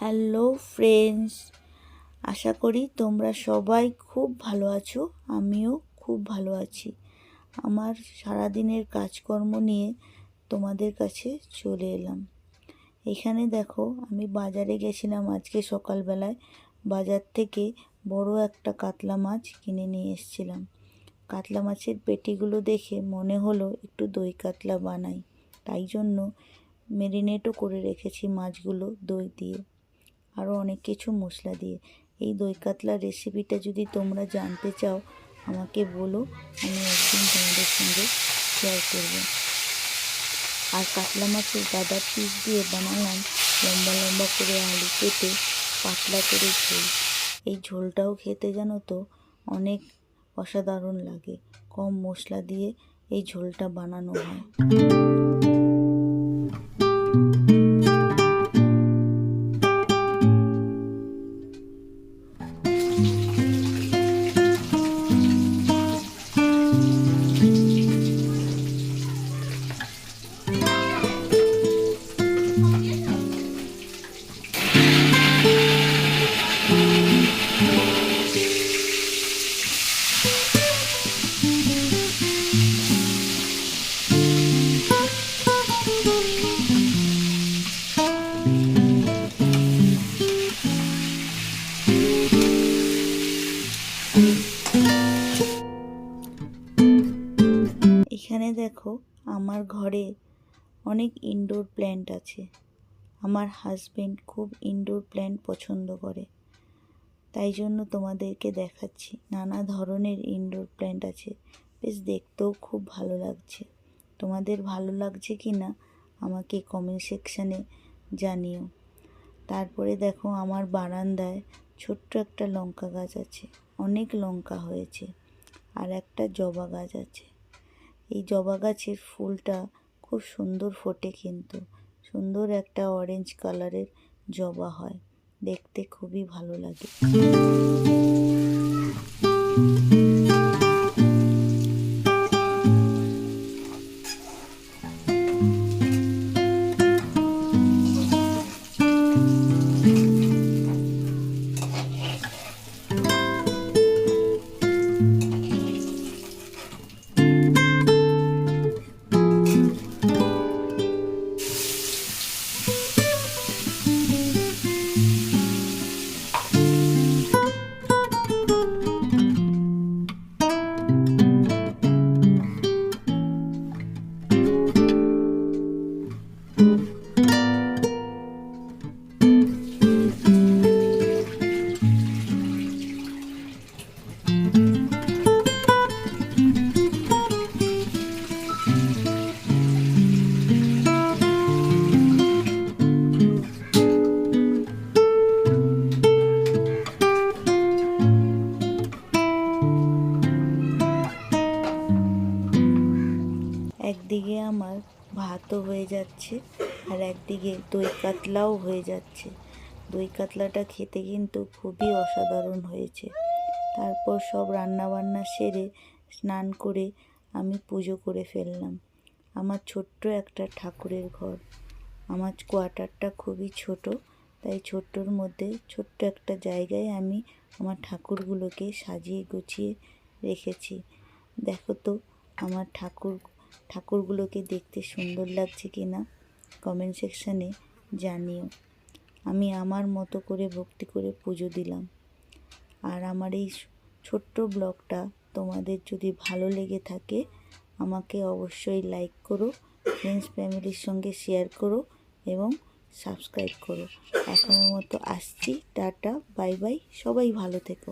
Hello friends আশা করি তোমরা সবাই খুব ভালো আছো, আমিও খুব ভালো আছি। আমার সারাদিনের কাজকর্ম নিয়ে তোমাদের কাছে চলে এলাম। এখানে দেখো, আমি বাজারে গেছিলাম আজকে সকালবেলায়। বাজার থেকে বড় একটা কাতলা মাছ কিনে নিয়ে এসেছিলাম। কাতলা মাছের পেটিগুলো দেখে মনে হলো একটু দই কাতলা বানাই। তাই জন্য মেরিনেটও করে রেখেছি মাছগুলো দই দিয়ে। আরও অনেক কিছু মশলা দিয়ে। এই দই কাতলার রেসিপিটা যদি তোমরা জানতে চাও, আমাকে বলো, আমি একদিন তোমাদের সঙ্গে শেয়ার করব। আর কাতলা মাছের গাদার পিস দিয়ে বানালাম লম্বা লম্বা করে আলু কেটে পাতলা করে ঝোল। এই ঝোলটাও খেতে জানো তো, অনেক অসাধারণ লাগে। কম মশলা দিয়ে এই ঝোলটা বানানো হয়। এখানে দেখো আমার ঘরে অনেক ইনডোর প্ল্যান্ট আছে। আমার হাজবেন্ড খুব ইনডোর প্ল্যান্ট পছন্দ করে। তাই জন্য তোমাদেরকে দেখাচ্ছি, নানা ধরনের ইনডোর প্ল্যান্ট আছে। বেশ দেখতেও খুব ভালো লাগছে। তোমাদের ভালো লাগছে কি না আমাকে কমেন্ট সেকশানে জানিও। তারপরে দেখো আমার বারান্দায় ছোট্ট একটা লঙ্কা গাছ আছে। অনেক লঙ্কা হয়েছে। আর একটা জবা গাছ আছে। এই জবা গাছের ফুলটা খুব সুন্দর ফোটে কিন্তু। সুন্দর একটা অরেঞ্জ কালারের জবা হয়। দেখতে খুবই ভালো লাগে। একদিকে আমার ভাতও হয়ে যাচ্ছে আর একদিকে দই কাতলাও হয়ে যাচ্ছে। দই কাতলাটা খেতে কিন্তু খুবই অসাধারণ হয়েছে। তারপর সব রান্না বান্না সেরে স্নান করে আমি পুজো করে ফেললাম। আমার ছোট্ট একটা ঠাকুরের ঘর। আমার কোয়ার্টারটা খুবই ছোট, তাই ছোট্টর মধ্যে ছোট্ট একটা জায়গায় আমি আমার ঠাকুরগুলোকে সাজিয়ে গুছিয়ে রেখেছি। দেখো তো, আমার ঠাকুর ঠাকুরগুলোকে দেখতে সুন্দর লাগছে কি না কমেন্ট সেকশানে জানিও। আমি আমার মতো করে ভক্তি করে পুজো দিলাম। আর আমার এই ছোট্ট ব্লগটা তোমাদের যদি ভালো লেগে থাকে, আমাকে অবশ্যই লাইক করো ফ্রেন্ডস ফ্যামিলির সঙ্গে শেয়ার করো এবং সাবস্ক্রাইব করো। এখনের মতো আসছি, টাটা বাই বাই সবাই ভালো থেকো।